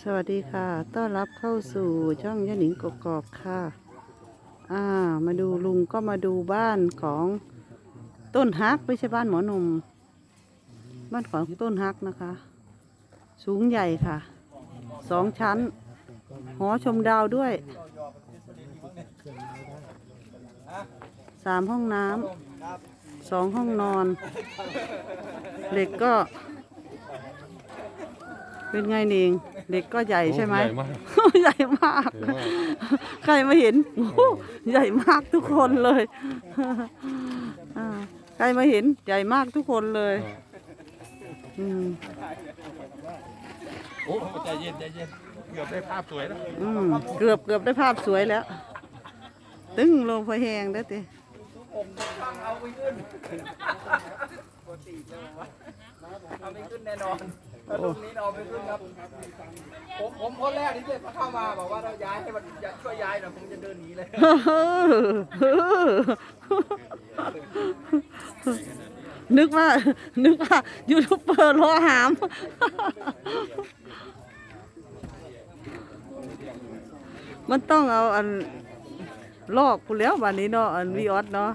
สวัสดีค่ะ ต้อนรับเข้าสู่ช่องยะหนิงกกอกค่ะ อ่า มาดูลุงก็มาดูบ้านของต้นฮักไม่ใช่บ้านหมอหนุ่ม บ้านของต้นฮักนะคะ สูงใหญ่ค่ะ สองชั้น หอชมดาวด้วย สามห้องน้ำ สองห้องนอน เหล็กก็ เป็นไงเองเด็กก็ใหญ่ใช่ไหม ใหญ่มาก ใหญ่มาก ใหญ่มาก ใครมาเห็นโอ้โหใหญ่มากทุกคนเลยอ่าใครมาเห็นใหญ่มากทุกคนเลยอืมโอ้ใจเย็นใจเย็นเกือบได้ภาพสวยแล้วอืมเกือบเกือบได้ภาพสวยแล้ว ตึ้งลงพอแหงได้อติเอาไม่ขึ้นแน่นอน ถ้ารุ่นนี้เราไม่ขึ้นครับ ผมผมคนแรกที่จะเข้ามาบอกว่าเราย้ายให้มันช่วยย้ายหน่อยผมจะเดินหนีเลยนึกว่า นึกว่ายูทูบเบอร์รอหาม มันต้องเอาอันลอกกูแล้ววันนี้เนาะอันวีออสเนาะ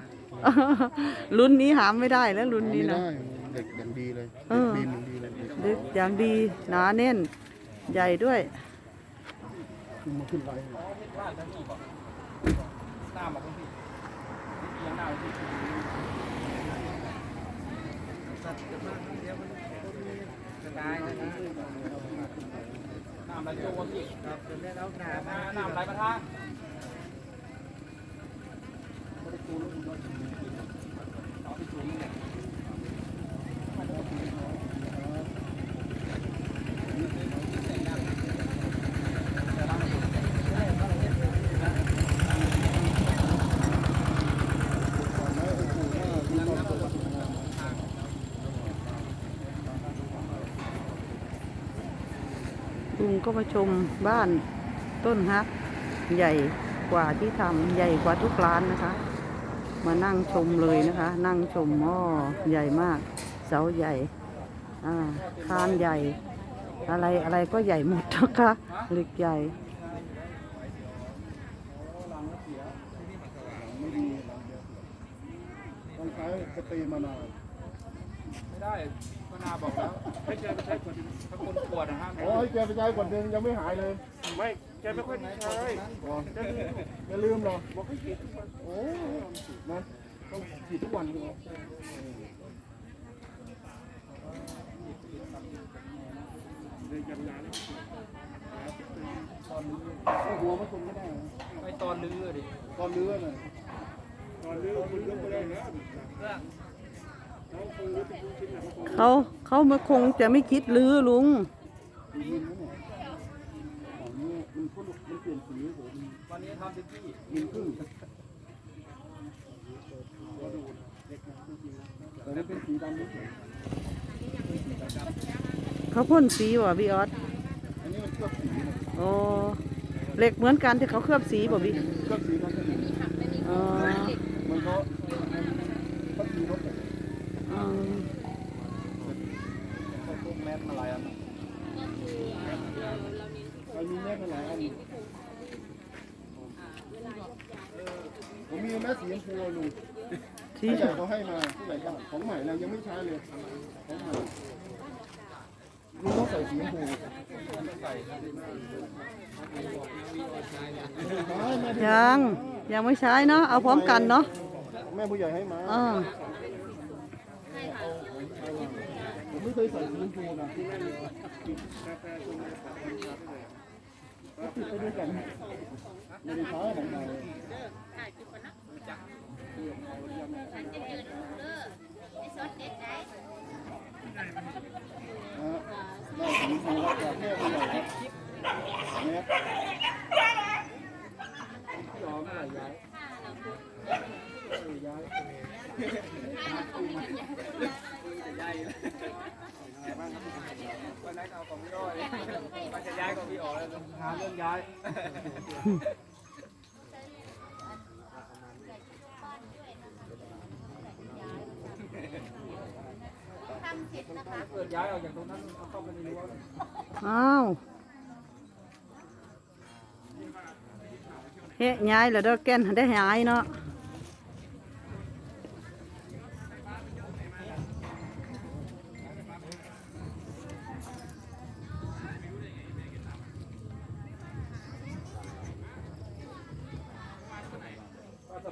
รุ่นนี้หามไม่ได้แล้วรุ่นนี้ไม่นะได้ เด็กอย่างดีเลยเออ บีมอย่างดีเลยดึกอย่างดีหนาแน่น ใหญ่ด้วยมาขึ้นไปหน้ามาตรงที่เอียงหน้าไปที่จะตายนะน้ำไหลลงมาพี่ครับเป็นได้แล้วน้ำน้ำไหลมาทาง ลุงก็มาชมบ้านต้นฮักใหญ่กว่าที่ทำใหญ่กว่าทุกร้านนะคะ มานั่งชมเลยนะคะ นั่งชมอ้อใหญ่มาก เสาใหญ่อ่าคานใหญ่ อะไรอะไรก็ใหญ่หมดนะคะเหล็กใหญ่ต้องใช้สตรีมานานไม่ได้พนาบอกแล้วให้แกไปใช้คน ถ้าคนปวดนะฮะอ๋อให้แกไปใช้ก่อนเดือนยังไม่หายเลยไม่แกไม่ค่อยได้ใช้อ๋ออย่าลืมเหรอบอกให้ฉีดโอ้นะต้องฉีดทุกวันเลยหัวมันคงไม่ได้นะไม่ตอนลื้อดิตอนเลื้อน่ะตอนเลื้อมันเลื้อไปได้แล้วเขาเขามาคงจะไม่คิดลื้อลุง มันเนี่ยอ๋อเนี่ยมันพ่นมันเปลี่ยนสีหมันวันนี้ทำเต็มที่มันขึ้นแต่มันเป็นสีดำนี่เฉยเขาพ่นสีว่ะพี่ออสอันนี้มันเคลือบสีนะโอ้เหล็กเหมือนกันที่เขาเคลือบสีบ่พี่เคลือบสีมันจะเห็นอ๋อมันก็มันสีรถอะอืม พวกแมสอะไรอะ มันมีแม่หลายอันผมมีแม่สีชมพูลุงที่ใหญ่เขาให้มาที่ไหนบ้างของใหม่เรายังไม่ใช้เลยของใหม่ลุงต้องใส่สีชมพูยังยังไม่ใช้เนาะเอาพร้อมกันเนาะแม่ผู้ใหญ่ให้มาอ่าผมไม่เคยใส่สีชมพูนะ ติดไปด้วยกันไม่ได้ใช้ของใหม่นะได้สีชมพูแล้วจากแม่ผู้ใหญ่ครับแม่ยอมไม่ย้ายย้าย บ้างครับวันนั้นเอาของพี่อ้อยมันจะย้ายของพี่อ๋อแล้วหาเรื่องย้ายทำผิดนะคะเกิดย้ายออกจากตรงนั้นเข้าไปในรั้วอ้าวเฮ้ยย้ายแล้วเด้อแก่นได้ย้ายเนาะ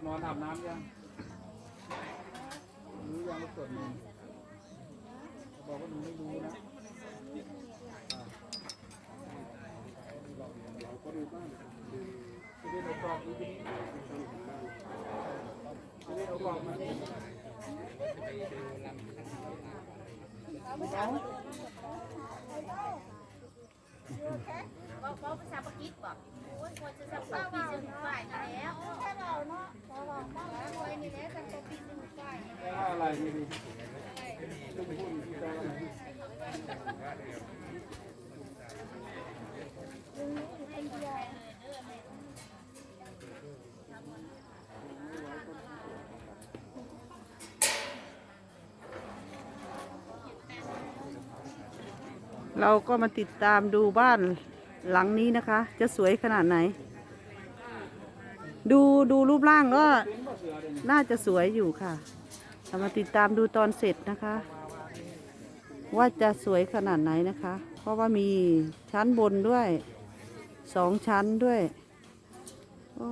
ก็สมอนอาบน้ำยังรู้ยังว่าเกิดมันบอกว่าหนูไม่รู้นะก็ดูบ้างจะได้เอากรอบดูทีนี้จะได้เอากรอบมานี่บอ กบอกภาษาปากีสบอกโอ้ยควรจะสับปีจะถึงฝ่ายนี่แล้วแค่เราเนาะเราบอกว่าควยนี่แหละสับปะปีจะถึงฝ่ายได้อะไรนี่ดิต้องพูดที่ได้อะไรเราก็มาติดตามดูบ้าน หลังนี้นะคะ จะสวยขนาดไหน ดูดูรูปร่างก็น่าจะสวยอยู่ค่ะเรามาติดตามดูตอนเสร็จนะคะ ว่าจะสวยขนาดไหนนะคะ เพราะว่ามีชั้นบนด้วยสองชั้นด้วยโอ้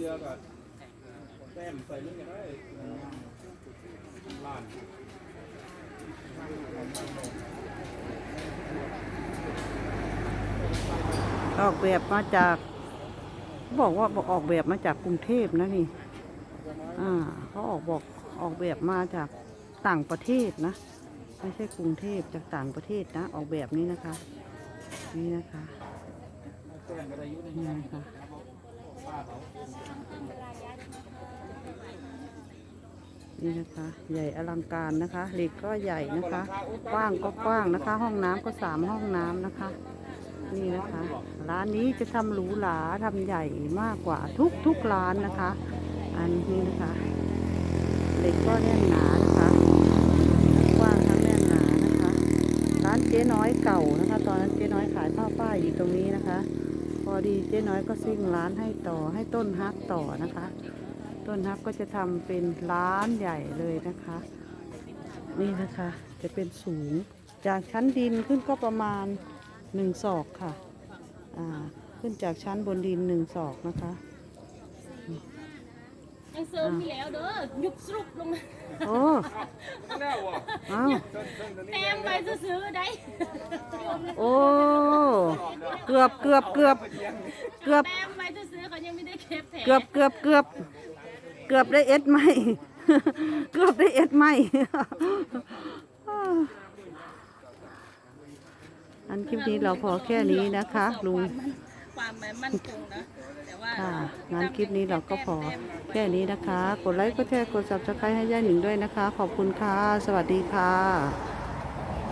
จือกับแต้มใส่นี่ก็ได้ล้านออกแบบมาจาก บอกว่าบอกออกแบบมาจากกรุงเทพนะนี่ อ่าเขาออกบอกออกแบบมาจากต่างประเทศนะ ไม่ใช่กรุงเทพจากต่างประเทศนะ ออกแบบนี้นะคะ นี่นะคะนี่นะคะ นี่นะคะ ใหญ่อลังการนะคะเหล็กก็ใหญ่นะคะ กว้างก็กว้างนะคะ ห้องน้ำก็สามห้องน้ำนะคะ นี่นะคะ ร้านนี้จะทำหรูหราทำใหญ่มากกว่าทุกทุกร้านนะคะ อันนี้นะคะเหล็กก็แน่นหนานะคะกว้างทั้งแน่นหนานะคะ ร้านเจ๊น้อยเก่านะคะ ตอนนั้นเจ๊น้อยขายผ้าฝ้ายอยู่ตรงนี้นะคะ พอดีเจ๊น้อยก็ซิ่งร้านให้ต่อให้ต้นฮักต่อนะคะ ต้นฮักก็จะทำเป็นร้านใหญ่เลยนะคะ นี่นะคะจะเป็นสูงจากชั้นดินขึ้นก็ประมาณหนึ่งศอกค่ะอ่าขึ้นจากชั้นบนดินหนึ่งศอกนะคะยังเสริมมีแล้วเด้อยุบสรุปลงมาโอ้แล้วอะเอ้าแต้มไปซื้อๆได้โอ้เกือบเกือบเกือบเกือบแต้มไปซื้อๆเขายังไม่ได้เก็บแถมเกือบเกือบเกือบ เกือบได้เอ็ดไหมเกือบได้เอ็ดไหมอันคลิปนี้เราพอแค่นี้นะคะลุงความมั่นคงนะแต่ว่าค่ะงั้นคลิปนี้เราก็พอแค่นี้นะคะ กดไลค์กดแชร์กด subscribe ให้ย่าหนิงด้วยนะคะ ขอบคุณค่ะ สวัสดีค่ะ